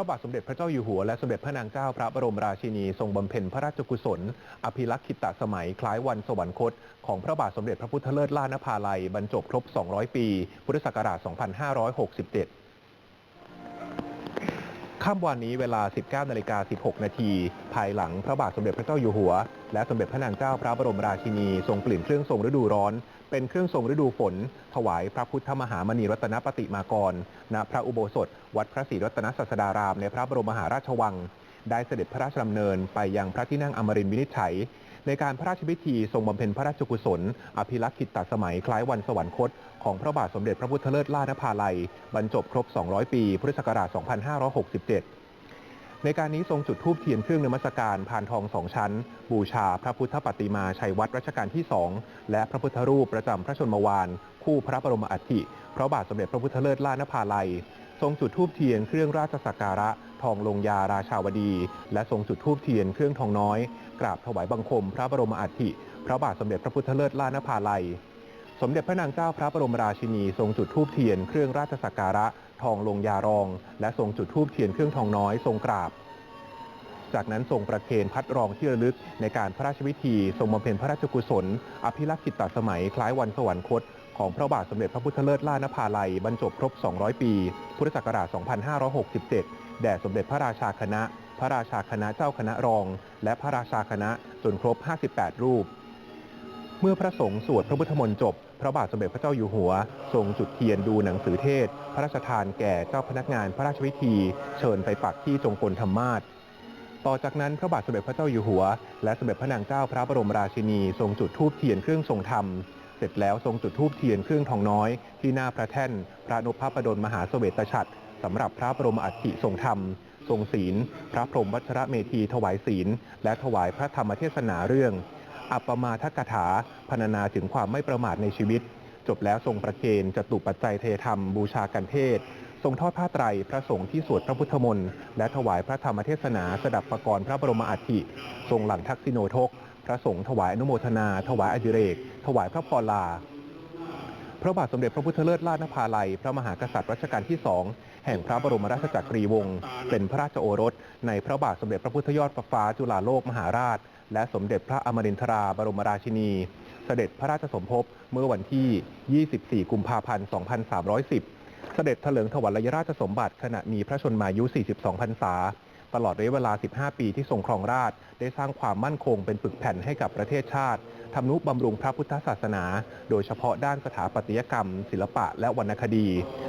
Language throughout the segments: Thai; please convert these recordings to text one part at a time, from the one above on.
พระบาทสมเด็จพระเจ้าอยู่หัวและสมเด็จพระนางเจ้าพระบรมราชินีทรงบำเพ็ญพระราชกุศล อภิรักษ์ขิตสมัยคล้ายวันสวรรคต ของพระบาทสมเด็จพระพุทธเลิศล่านภาลัยบรรจบครบ 200 ปี พุทธศักราช 2567 ค่ำวันนี้เวลา 19นาฬิกา16 นาที ภายหลังพระบาทสมเด็จพระเจ้าอยู่หัว และสมเด็จพระนางเจ้าพระบรมราชินีทรงเปลี่ยนเครื่องทรงฤดูร้อน เป็นเครื่องทรงฤดูฝน ถวายพระพุทธมหามณีรัตนปฏิมากร ณ พระอุโบสถ วัดพระศรีรัตนศาสดารามในพระบรมมหาราชวัง ได้เสด็จพระราชดำเนินไปยังพระที่นั่งอมรินทร์วินิจฉัย ในการพระราชพิธีทรงบำเพ็ญพระราชกุศล อภิรักษ์ขิตสมัยคล้ายวันสวรรคต ของพระบาทสมเด็จพระพุทธเลิศล่านภาลัย บรรจบครบ 200 ปีพุทธศักราช 2567ในการนี้ทรงจุดธูปเทียนเครื่องนมัสการพานทองสองชั้น บูชาพระพุทธปฏิมาชัยวัดรัชกาลที่สองและพระพุทธรูปประจำพระชนมวาน คู่พระบรมอัฐิพระบาทสมเด็จพระพุทธเลิศล่านภาลัย ทรงจุดธูปเทียนเครื่องราชสักการะ ทองลงยาราชาวดี และทรงจุดธูปเทียนเครื่องทองน้อย กราบถวายบังคม พระบรมอัฐิพระบาทสมเด็จพระพุทธเลิศล่านภาลัย สมเด็จพระนางเจ้าพระบรมราชินี ทรงจุดธูปเทียนเครื่องราชสักการะ ทองลงยารอง และทรงจุดธูปเทียนเครื่องทองน้อยทรงกราบจากนั้นทรงประเคนพัดรองที่ระลึกในการพระราชพิธี ทรงบำเพ็ญพระราชกุศล อภิรักษ์กิตตสมัยคล้ายวันสวรรคต ของพระบาทสมเด็จพระพุทธเลิศล่านภาลัยบรรจบครบ 200 ปี พุทธศักราช 2567 แด่สมเด็จพระราชาคณะ พระราชาคณะเจ้าคณะรอง และพระราชาคณะจนครบ 58 รูป เมื่อพระสงฆ์สวดพระพุทธมนต์จบ พระบาทสมเด็จพระเจ้าอยู่หัว ทรงจุดเทียนดูหนังสือเทศ พระราชทานแก่เจ้าพนักงานพระราชพิธี เชิญไปปักที่จงกรธรรมาศต่อจากนั้นพระบาทสมเด็จพระเจ้าอยู่หัว และสมเด็จพระนางเจ้าพระบรมราชินีทรงจุดธูปเทียนเครื่องทรงธรรม เสร็จแล้วทรงจุดธูปเทียนเครื่องทองน้อย ที่หน้าพระแท่น พระนพพระดลมหาเสวตฉัตรสำหรับพระบรมอัฐิทรงธรรม ทรงศีล พระพรหมวัชระเมธีถวายศีล และถวายพระธรรมเทศนาเรื่อง อัปปมาทกถาพรรณนาถึงความไม่ประมาทในชีวิต จบแล้วทรงประเคนจตุปัจจัยเทธรรม บูชากันเทศ ทรงทอดผ้าไตรพระสงฆ์ที่สวดพระพุทธมนต์และถวายพระธรรมเทศนาสดับประกรณ์พระบรมอัฐิ ทรงหลังทักษิโนทก พระสงฆ์ถวายอนุโมทนา ถวายอดิเรก ถวายพระพรลา พระบาทสมเด็จพระพุทธเลิศล่านภาลัย พระมหากษัตริย์รัชกาลที่สองแห่งพระบรมราชจักรีวงศ์เป็นพระราชโอรส ในพระบาทสมเด็จพระพุทธยอดฟ้าจุฬาโลกมหาราช และสมเด็จพระอมรินทราบรมราชินี เสด็จพระราชสมภพเมื่อวันที่ 24 กุมภาพันธ์ 2310 เสด็จเถลิงถวัลยราชสมบัติขณะมีพระชนมายุ 42 พรรษา ตลอดระยะเวลา 15 ปีที่ทรงครองราชได้สร้างความมั่นคงเป็นปึกแผ่นให้กับประเทศชาติทำนุบำรุงพระพุทธศาสนา โดยเฉพาะด้านสถาปัตยกรรม ศิลปะและวรรณคดี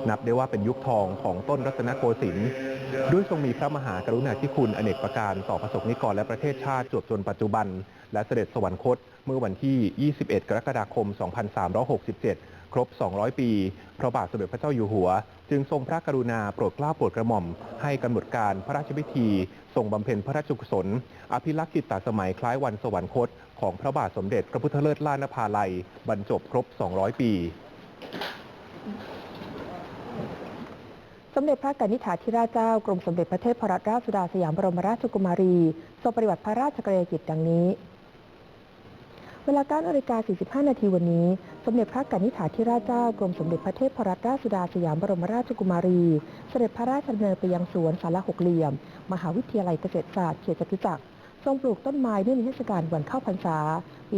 นับได้ว่าเป็นยุคทองของต้นรัตนโกสินทร์ด้วยทรงมีพระมหากรุณาธิคุณอเนกประการต่อประสบนิกรและประเทศชาติจวบจนปัจจุบัน และเสด็จสวรรคตเมื่อวันที่ 21 กรกฎาคม 2367 ครบ 200 ปี พระบาทสมเด็จพระเจ้าอยู่หัว จึงทรงพระกรุณาโปรดเกล้าโปรดกระหม่อม ให้กำหนดการพระราชพิธีทรงบำเพ็ญพระราชกุศล อภิรักษ์กิตตสมัยคล้ายวันสวรรคต ของพระบาทสมเด็จพระพุทธเลิศล่านภาลัย บรรจบครบ 200 ปีสมเด็จพระกนิษฐาธิราชเจ้ากรมสมเด็จพระเทพรัตนราชสุดาสยามบรมราชกุมารีทรงปฏิบัติพระราชกรณียกิจดังนี้ เวลา9นาฬิกา45 นาทีวันนี้ สมเด็จพระกนิษฐาธิราชเจ้ากรมสมเด็จพระเทพรัตนราชสุดาสยามบรมราชกุมารี เสด็จพระราชดำเนินไปยังสวนสารหกเหลี่ยม มหาวิทยาลัยเกษตรศาสตร์เขตจตุจักรทรงปลูกต้นไม้เนื่องในเทศกาลวันเข้าพรรษา ปี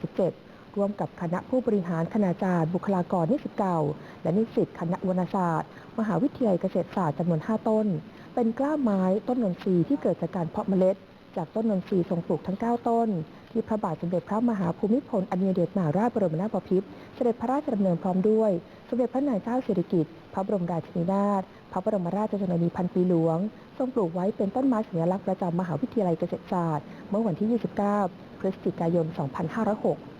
2567 ร่วมกับคณะผู้บริหารคณาจารย์บุคลากรนิสิตเก่า และนิสิตคณะวรรณศาสตร์ มหาวิทยาลัยเกษตรศาสตร์จำนวน 5 ต้น เป็นกล้าไม้ต้นนนทรีย์ที่เกิดจากการเพาะเมล็ด จากต้นนนทรีทรงปลูกทั้ง 9 ต้น ที่พระบาทสมเด็จพระมหาภูมิพลอดุลยเดชมหาราชบรมนาถบพิตรเสด็จพระราชดำเนินพร้อมด้วย สมเด็จพระนางเจ้าสิริกิติ์พระบรมราชินีนาถพระบรมราชชนนีพันปีหลวง ทรงปลูกไว้เป็นต้นไม้สัญลักษณ์ประจำมหาวิทยาลัยเกษตรศาสตร์ เมื่อวันที่ 29 พฤศจิกายน 2506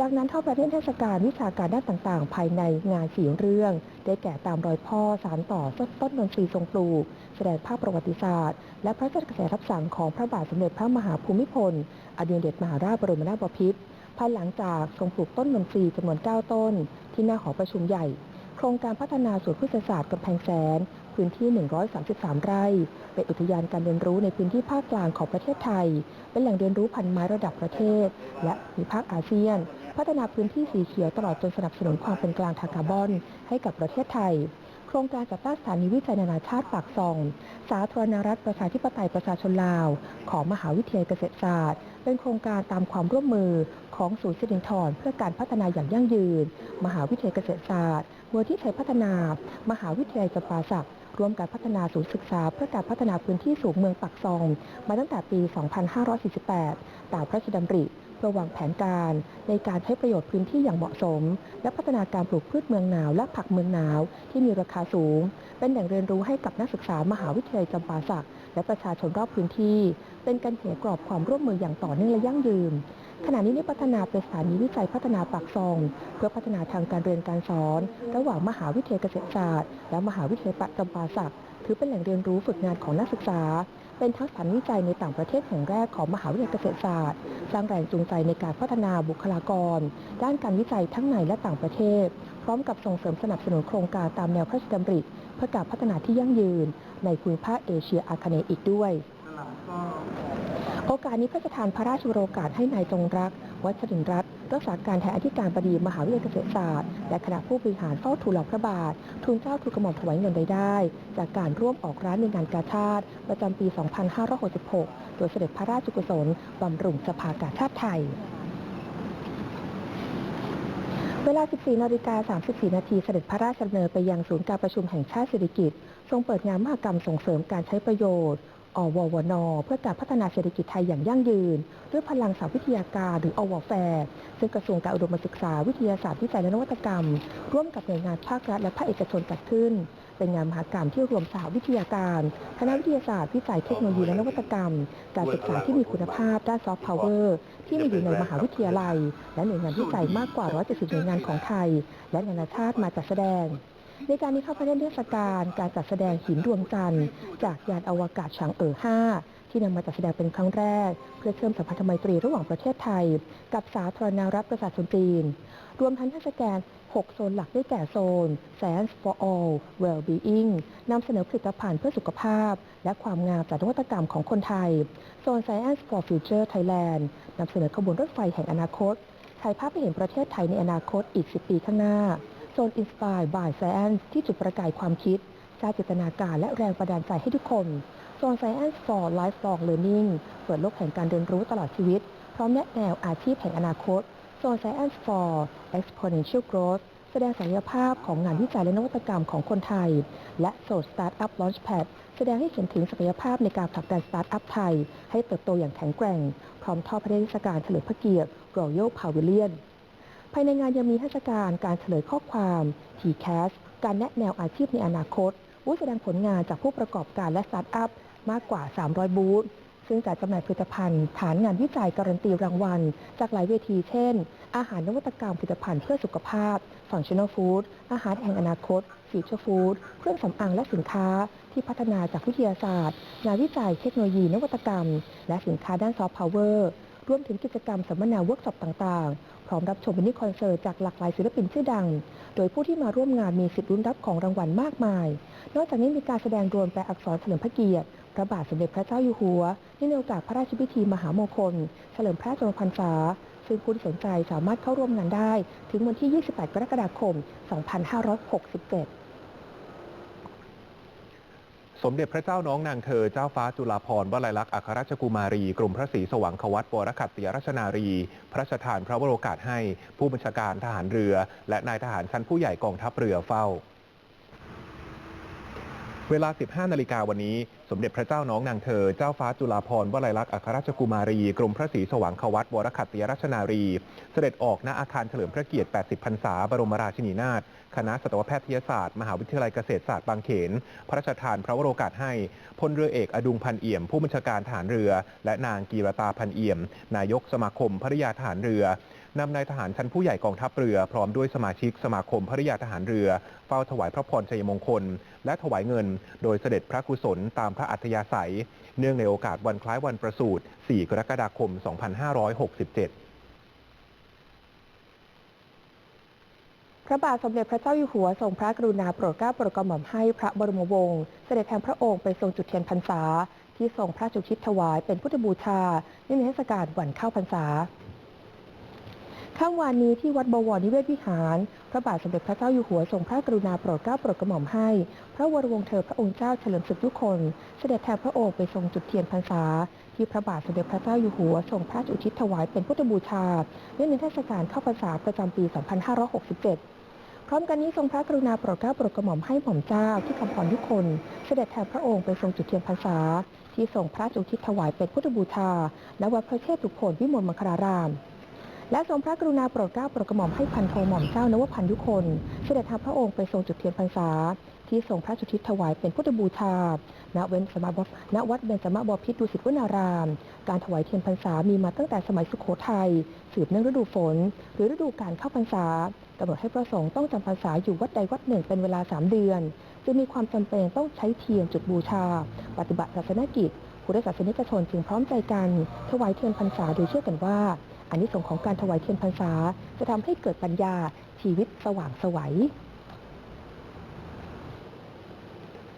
จากนั้นทอดประเทศเทศกาลวิชาการด้านต่างๆ ภายในงานสีเรื่อง ได้แก่ตามรอยพ่อสารต่อต้นนนทรีทรงปลูก แสดงภาพประวัติศาสตร์ และพระราชกระแสรับสั่งของพระบาทสมเด็จพระมหาภูมิพล อดุลยเดชมหาราชบรมนาถบพิตรภายหลังจากทรงปลูกต้นนนทรีจำนวน 9 ต้น ที่หน้าหอประชุมใหญ่ โครงการพัฒนาสวนพฤกษศาสตร์กำแพงแสน พื้นที่ 133 ไร่ เป็นอุทยานการเรียนรู้ในพื้นที่ภาคกลางของประเทศไทย เป็นแหล่งเรียนรู้พันไม้ระดับประเทศ และมิภาคอาเซียน พัฒนาพื้นที่สีเขียวตลอดจนสนับสนุนความเป็นกลางทางคาร์บอน ให้กับประเทศไทย โครงการจัดตั้งสถานีวิจัยนานาชาติปากซอง สาธารณรัฐประชาธิปไตยประชาชนลาว ของมหาวิทยาลัยเกษตรศาสตร์ เป็นโครงการตามความร่วมมือของศูนย์สิรินธรเพื่อการพัฒนาอย่างยั่งยืน มหาวิทยาลัยเกษตรศาสตร์มูลที่ไทยพัฒนา มหาวิทยาลัยจำปาสักร่วมการพัฒนาศูนย์ศึกษาเพื่อการพัฒนาพื้นที่สูงเมืองปักซอง มาตั้งแต่ปี 2548 ตามพระราชดำริ พื่อวางแผนการในการใช้ประโยชน์พื้นที่อย่างเหมาะสม และพัฒนาการปลูกพืชเมืองหนาวและผักเมืองหนาว ที่มีราคาสูง เป็นแหล่งเรียนรู้ให้กับนักศึกษามหาวิทยาลัยจำปาสักและประชาชนรอบพื้นที่ เป็นการเขียนกรอบความร่วมมืออย่างต่อเนื่องและยั่งยืนขณะนี้ได้พัฒนาเป็นสถานีวิจัยพัฒนาปากซอง เพื่อพัฒนาทางการเรียนการสอน ระหว่างมหาวิทยาลัยเกษตรศาสตร์ และมหาวิทยาลัยปัจจำปาสักถือเป็นแหล่งเรียนรู้ฝึกงานของนักศึกษา เป็นทั้งสถานวิจัยในต่างประเทศแห่งแรกของมหาวิทยาลัยเกษตรศาสตร์ สร้างแรงจูงใจในการพัฒนาบุคลากร ด้านการวิจัยทั้งในและต่างประเทศ พร้อมกับส่งเสริมสนับสนุนโครงการตามแนวพระราชดำริเพื่อการพัฒนาที่ยั่งยืน ในภูมิภาคเอเชียอาคเนย์อีกด้วยโอกาสนี้พระราชทานพระราชโรกาสให้นายจงรัก วัชรินทร์รัตน์ รักษาการแทนอธิการบดีมหาวิทยาลัยเกษตรศาสตร์ และคณะผู้บริหารเฝ้าทูลลพระบาททูลเกล้าทูลกระหม่อมถวายเงินรายได้ จากการร่วมออกร้านในงานกาชาติ ประจำปี 2566 โดยเสด็จพระราชกุศลบำรุงสภากาชาติไทยเวลา 14นาฬิกา34 นาที เสด็จพระราชดำเนินไปยังศูนย์การประชุมแห่งชาติสิริกิติ์ทรงเปิดงานมหกรรมส่งเสริมการใช้ประโยชน์ อววน เพื่อการพัฒนาเศรษฐกิจไทยอย่างยั่งยืน ด้วยพลังสาวิทยาการหรืออวแฟร์ซึ่งกระทรวงการอุดมศึกษาวิทยาศาสตร์วิจัยและนวัตกรรม ร่วมกับหน่วยงานภาครัฐและภาคเอกชนจัดขึ้น เป็นงานมหกรรมที่รวมสาวิทยาการคณะวิทยาศาสตร์วิจัยเทคโนโลยีและนวัตกรรม การศึกษาที่มีคุณภาพด้านซอฟต์พาวเวอร์ที่มีอยู่ในมหาวิทยาลัย และหน่วยงานวิจัยมากกว่า 170 หน่วยงานของไทย และนานาชาติมาจัดแสดง ในการนี้เข้าไปเล่นเทศกาลการจัดแสดงหินดวงจันทร์จากยานอวกาศฉางเอ๋อ5ที่นำมาจัดแสดงเป็นครั้งแรก เพื่อเชื่อมสัมพันธไมตรีระหว่างประเทศไทย กับสาธารณรัฐประชาชนจีน รวมทั้งเทศกาล6 โซนหลักได้แก่โซน Science for All Well-being นำเสนอผลิตภัณฑ์เพื่อสุขภาพ และความงามจากนวัตกรรมของคนไทย โซน Science for Future Thailand นำเสนอขบวนรถไฟแห่งอนาคตฉายภาพให้เห็นประเทศไทยในอนาคตอีก 10 ปีข้างหน้า โซน Inspire by Science ที่จุดประกายความคิด สร้างจินตนาการและแรงบันดาลใจให้ทุกคนโซน Science for Lifelong Learning เปิดโลกแห่งการเรียนรู้ตลอดชีวิต พร้อมแนะแนวอาชีพแห่งอนาคตโซน Science for Exponential Growth แสดงศักยภาพของงานวิจัยและนวัตกรรมของคนไทย และโซน Startup Launchpad แสดงให้เห็นถึงศักยภาพในการผลักดันสตาร์ทอัพไทย ให้เติบโตอย่างแข็งแกร่ง พร้อมทอดพระเทศกาลเฉลิมพระเกียรติ Royal Pavilion ภายในงานยังมีเทศกาลการเฉลยข้อความ TCAS การแนะแนวอาชีพในอนาคตบูธแสดงผลงานจากผู้ประกอบการและสตาร์ทอัพมากกว่า 300 บูธ ซึ่งจัดจำหน่ายผลิตภัณฑ์ ฐานงานวิจัยการันตีรางวัล จากหลายเวที เช่น อาหารนวัตกรรมผลิตภัณฑ์เพื่อสุขภาพ Functional Food อาหารแห่งอนาคต Future Food เครื่องสำอางและสินค้าที่พัฒนาจากวิทยาศาสตร์ งานวิจัยเทคโนโลยีนวัตกรรม และสินค้าด้านซอฟต์พาวเวอร์ รวมถึงกิจกรรมสัมมนาเวิร์กช็อปต่างๆ พร้อมรับชมมินิคอนเสิร์ตจากหลากหลายศิลปินชื่อดัง โดยผู้ที่มาร่วมงานมีสิทธิ์ลุ้นรับของรางวัลมากมาย นอกจากนี้มีการแสดงโดรนแปลอักษรเฉลิมพระเกียรติ พระบาทสมเด็จพระเจ้าอยู่หัวในโอกาสพระราชพิธีมหามงคล เฉลิมพระชนมพรรษา ซึ่งผู้ที่สนใจสามารถเข้าร่วมงานได้ ถึงวันที่ 28 กรกฎาคม 2567 สมเด็จพระเจ้าน้องนางเธอเจ้าฟ้าจุฬาภรณ์วลัยลักษณ์อัครราชกุมารี กรมพระศรีสว่างควัตวรขัตติยราชนารี พระราชทานพระวโรกาสให้ผู้บัญชาการทหารเรือ และนายทหารชั้นผู้ใหญ่กองทัพเรือเฝ้า เวลา 15 นาฬิกาวันนี้ สมเด็จพระเจ้าน้องนางเธอ เจ้าฟ้าจุฬาภรณ์วลัยลักษณ์อัครราชกุมารี กรมพระศรีสว่างควัตวรขัตติยราชนารี เสด็จออกณอาคารเฉลิมพระเกียรติ 80 พรรษา บรมราชินีนาถ คณะสัตวแพทยศาสตร์ มหาวิทยาลัยเกษตรศาสตร์บางเขน พระราชทานพระวโรกาสให้ พลเรือเอกอดุงพันเอี่ยม ผู้บัญชาการทหารเรือ และนางกีรตาพันเอี่ยม นายกสมาคมภริยาทหารเรือ นำนายทหารชั้นผู้ใหญ่กองทัพเรือ พร้อมด้วยสมาชิกสมาคมภริยาทหารเรือ เฝ้าถวายพระพรชัยมงคล และถวายเงิน โดยเสด็จพระกุศลตามพระอัธยาศัย เนื่องในโอกาสวันคล้ายวันประสูติ 4 กรกฎาคม 2567พระบาทสมเด็จพระเจ้าอยู่หัวทรงพระกรุณาโปรดเกล้าโปรดกระหม่อมให้พระบรมวงศ์เสด็จแทนพระองค์ไปทรงจุดเทียนพรรษา ที่ทรงพระจุชิตถวายเป็นพุทธบูชาในเทศกาลวันเข้าพรรษา ข้าวานนี้ที่วัดบวรนิเวศวิหาร พระบาทสมเด็จพระเจ้าอยู่หัวทรงพระกรุณาโปรดเกล้าโปรดกระหม่อมให้ พระวรวงศ์เธอพระองค์เจ้าเฉลิมศึกยุคน เสด็จแทนพระองค์ไปทรงจุดเทียนพรรษา ที่พระบาทสมเด็จพระเจ้าอยู่หัวทรงพระราชอุทิศถวายเป็นพุทธบูชาเนื่องในเทศกาลเข้าพรรษาประจำปี 2567 พร้อมกันนี้ทรงพระกรุณาโปรดเกล้าโปรดกระหม่อมให้หม่อมเจ้าที่คำพรยุคน เสด็จแทนพระองค์ไปทรงจุดเทียนพรรษา ที่ทรงพระราชอุทิศถวายเป็นพุทธบูชาณวัดพระเชตุพนวิมลมังคลาราม และทรงพระกรุณาโปรดเกล้าโปรดกระหม่อมให้พันโทหม่อมเจ้านวพันยุคน เสด็จทางพระองค์ไปทรงจุดเทียนพรรษา ที่ทรงพระจุทิศถวายเป็นพุทธบูชา ณ เว้นสมบณวัดเบญจมบพิตรดุสิตวนาราม การถวายเทียนพรรษามีมาตั้งแต่สมัยสุโขทัย สืบเนื่องฤดูฝน หรือฤดูการเข้าพรรษากำหนดให้พระสงฆ์ต้องจำพรรษาอยู่วัดใดวัดหนึ่งเป็นเวลา 3 เดือนจึงมีความจำเป็นต้องใช้เทียนจุดบูชา ปฏิบัติศาสนกิจพุทธศาสนิกชนจึงพร้อมใจกัน ถวายเทียนพรรษาโดยเชื่อกันว่า อานิสงส์ของการถวายเทียนพรรษา จะทำให้เกิดปัญญาชีวิตสว่างสวัย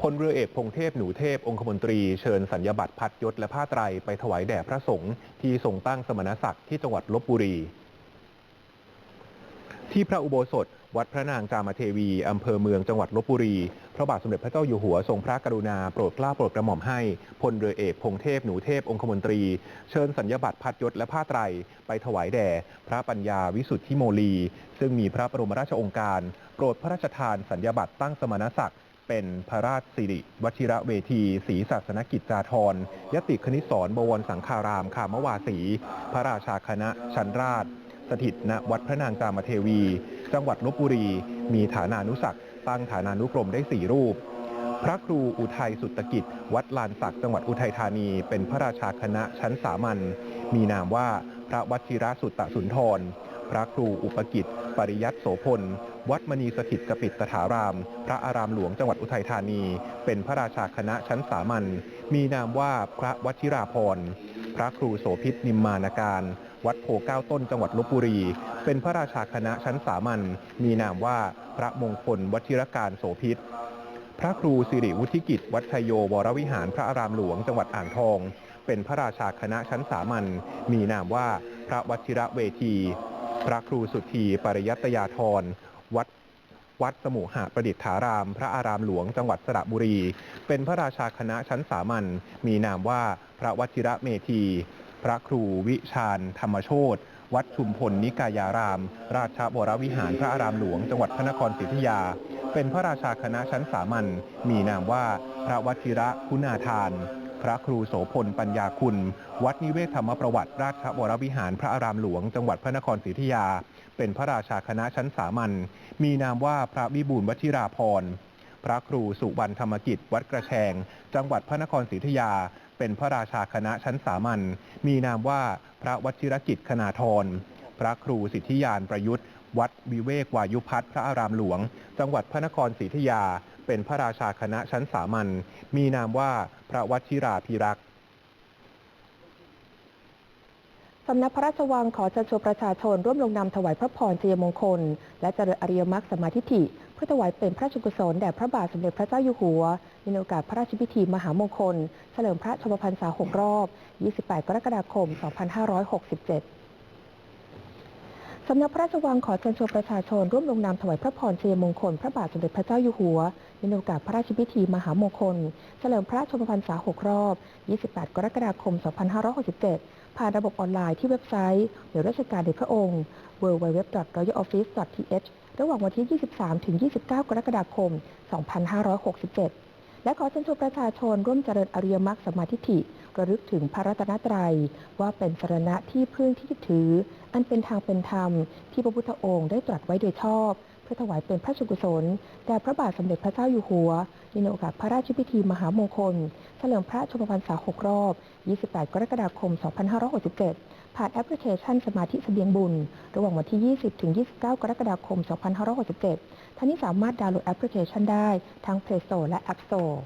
พลเรือเอกพงเทพหนูเทพองคมนตรีเชิญสัญญาบัตรพัดยศและผ้าไตรไปถวายแด่พระสงฆ์ที่ทรงตั้งสมณศักดิ์ที่จังหวัดลบบุรี ที่พระอุโบสถ วัดพระนางจามเทวี อำเภอเมืองจังหวัดลบบุรี พระบาทสมเด็จพระเจ้าอยู่หัวทรงพระกรุณาโปรดเกล้าโปรดกระหม่อมให้พลเรือเอกพงเทพหนูเทพองคมนตรี เชิญสัญญาบัตรพัดยศและผ้าไตร ไปถวายแด่ พระปัญญาวิสุทธิโมลี ซึ่งมีพระบรมราชองค์การ โปรดพระราชทานสัญญาบัตรตั้งสมณศักดิ์เป็นพระราชสิริวชิระเวทีศรีศาสนกิจจาธรยติคณิตศรบวรสังฆารามคามวาสี พระราชาคณะชันราช สถิตณวัดพระนางจามเทวี จังหวัดลบบุรี มีฐานานุศักดิ์ ตั้งฐานานุกรมได้สี่รูป พระครูอุทัยสุตตกิจ วัดลานศักดิ์จังหวัดอุทัยธานี เป็นพระราชาคณะชั้นสามัญมีนามว่าพระวชิระสุตตสุนทร พระครูอุปกิจ ปริยัติโสพล วัดมณีสถิตกปิตสถาราม พระอารามหลวงจังหวัดอุทัยธานี เป็นพระราชาคณะชั้นสามัญมีนามว่าพระวชิราพร พระครูโสภิตนิมมานการ วัดโพเก้าต้นจังหวัดลบบุรี เป็นพระราชาคณะชั้นสามัญมีนามว่าพระมงคลวชิรการโสภิตพระครูสิริวุฒิกิจ วัดชยโยวรวิหารพระอารามหลวงจังหวัดอ่างทอง เป็นพระราชาคณะชั้นสามัญมีนามว่าพระวชิระเวที พระครูสุธีปริยัตยาธรวัดวัดสมุหประดิษฐาราม พระอารามหลวงจังหวัดสระบุรี เป็นพระราชาคณะชั้นสามัญมีนามว่าพระวชิระเมธี ระครูวิชาญธรรมโชตวัดชุมพลนิกายาราม ราชบวรวิหารพระอารามหลวง จังหวัดพระนครศรีอยุธยา เป็นพระราชาคณะชั้นสามัญมีนามว่าพระวชิระคุณาทาน พระครูโสพลปัญญาคุณ วัดนิเวศธรรมประวัติ ราชวรวิหารพระอารามหลวง จังหวัดพระนครศรีอยุธยา เป็นพระราชาคณะชั้นสามัญมีนามว่าพระวิบูลวชิราพรพระครูสุวรรณธรรมกิจ วัดกระแชง จังหวัดพระนครศรีอยุธยา เป็นพระราชาคณะชั้นสามัญมีนามว่าพระวชิรกิจคณาธรพระครูสิทธิยานประยุทธ์ วัดวิเวกวายุพัฒน์พระอารามหลวง จังหวัดพระนครศรีอยุธยา เป็นพระราชาคณะชั้นสามัญมีนามว่าพระวชิราภิรักษ์ สำนักพระราชวังขอเชิญชวนประชาชนร่วมลงนามถวายพระพรชัยมงคล และเจริญอริยมรรคสมาธิฐิเพื่อถวายเป็นพระราชกุศลแด่พระบาทสมเด็จพระเจ้าอยู่หัว ในโอกาสพระราชพิธีมหามงคล เฉลิมพระชนมพรรษา6รอบ 28 กรกฎาคม 2567สำนักพระราชวังขอเชิญชวนประชาชนร่วมลงนามถวายพระพรชัยมงคล พระบาทสมเด็จพระเจ้าอยู่หัว ในโอกาสพระราชพิธีมหามงคล เฉลิมพระชนมพรรษา 6 รอบ 28 กรกฎาคม 2567 ผ่านระบบออนไลน์ที่เว็บไซต์หน่วยราชการในพระองค์ www.royaloffice.th ระหว่างวันที่ 23 ถึง 29 กรกฎาคม 2567 และขอเชิญชวนประชาชนร่วมเจริญอริยมรรคสมาธิฐิระลึกถึงพระรัตนตรัย ว่าเป็นสรณะที่พึ่งที่ยึดถือ อันเป็นทางเป็นธรรมที่พระพุทธองค์ได้ตรัสไว้โดยชอบ พื่อถวายเป็นพระสุกุศลแด่พระบาทสมเด็จพระเจ้าอยู่หัวในโอกาสพระราชพิธีมหามงคล เฉลิมพระชนมพรรษา 6 รอบ 28 กรกฎาคม 2567 ผ่านแอปพลิเคชันสมาธิเสบียงบุญ ระหว่างวันที่ 20 ถึง 29 กรกฎาคม 2567ท่านนี้สามารถดาวน์โหลดแอปพลิเคชันได้ทั้ง Play Store และ App Store